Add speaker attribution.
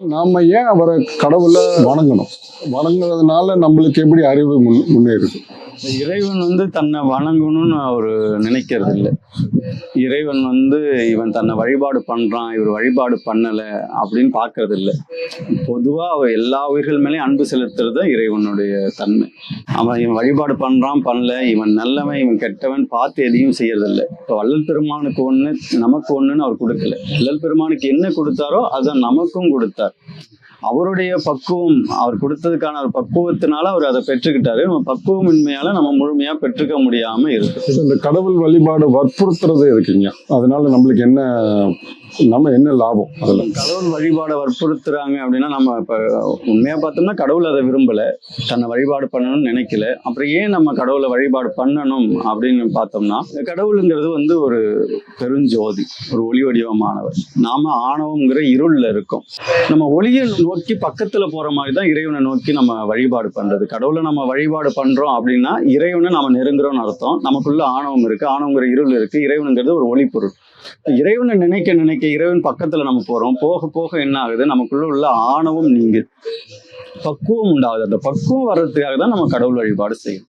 Speaker 1: நாம ஏன் அவரை கடவுளை வணங்கணும்? வணங்குறதுனால நம்மளுக்கு எப்படி அறிவு முன் முன்னேறுது?
Speaker 2: இறைவன் வந்து தன்னை வணங்கணும்னு அவர் நினைக்கிறது இல்லை இறைவன் வந்து இவன் தன்னை வழிபாடு பண்றான் இவர் வழிபாடு பண்ணல அப்படின்னு பார்க்கறது இல்லை பொதுவா அவ எல்லா உயிர்கள் மேலேயும் அன்பு செலுத்துறது தான் இறைவனுடைய தன்மை. அவன் இவன் வழிபாடு பண்றான் பண்ணல. இவன் நல்லவன் இவன் கெட்டவன் பார்த்து எதையும் செய்யறதில்லை. இப்போ வள்ளல் பெருமானுக்கு ஒண்ணு நமக்கு ஒண்ணுன்னு அவர் கொடுக்கல. வள்ளல் பெருமானுக்கு என்ன கொடுத்தாரோ அதை நமக்கும் கொடுத்தார். அவருடைய பக்குவம் அவர் கொடுத்ததுக்கான ஒரு பக்குவத்தினால அவர் அதை பெற்றுக்கிட்டாரு. நம்ம பக்குவமின்மையால நம்ம முழுமையா பெற்றுக்க முடியாம இருக்கு.
Speaker 1: இந்த கடவுள் வழிபாடு வற்புறுத்துறது இருக்குங்க. அதனால நம்மளுக்கு என்ன நம்ம என்ன லாபம் அதுல?
Speaker 2: கடவுள் வழிபாடை வற்புறுத்துறாங்க அப்படின்னா நம்ம இப்ப உண்மையா பார்த்தோம்னா கடவுள் அதை விரும்பல. தன்னை வழிபாடு பண்ணணும்னு நினைக்கல. அப்புறம் ஏன் நம்ம கடவுளை வழிபாடு பண்ணணும் அப்படின்னு பார்த்தோம்னா கடவுளுங்கிறது வந்து ஒரு பெருஞ்சோதி ஒரு ஒளி வடிவமானவர். நாம ஆணவம்ங்கிற இருள்ல இருக்கோம். நம்ம ஒளியை நோக்கி பக்கத்துல போற மாதிரி தான் இறைவனை நோக்கி நம்ம வழிபாடு பண்றது. கடவுளை நம்ம வழிபாடு பண்றோம் அப்படின்னா இறைவனை நம்ம நெருங்குறோம்னு அர்த்தம். நமக்குள்ள ஆணவம் இருக்கு. ஆணவங்கிற இருள் இருக்கு. இறைவனுங்கிறது ஒரு ஒளிப்பொருள். இறைவனை நினைக்க நினைக்க இறைவன் பக்கத்துல நம்ம போறோம். போக போக என்ன ஆகுது? நமக்குள்ள உள்ள ஆணவம் நீங்குது பக்குவம் உண்டாகுது. அந்த பக்குவம் வர்றதுக்காக தான் நம்ம கடவுள் வழிபாடு செய்யும்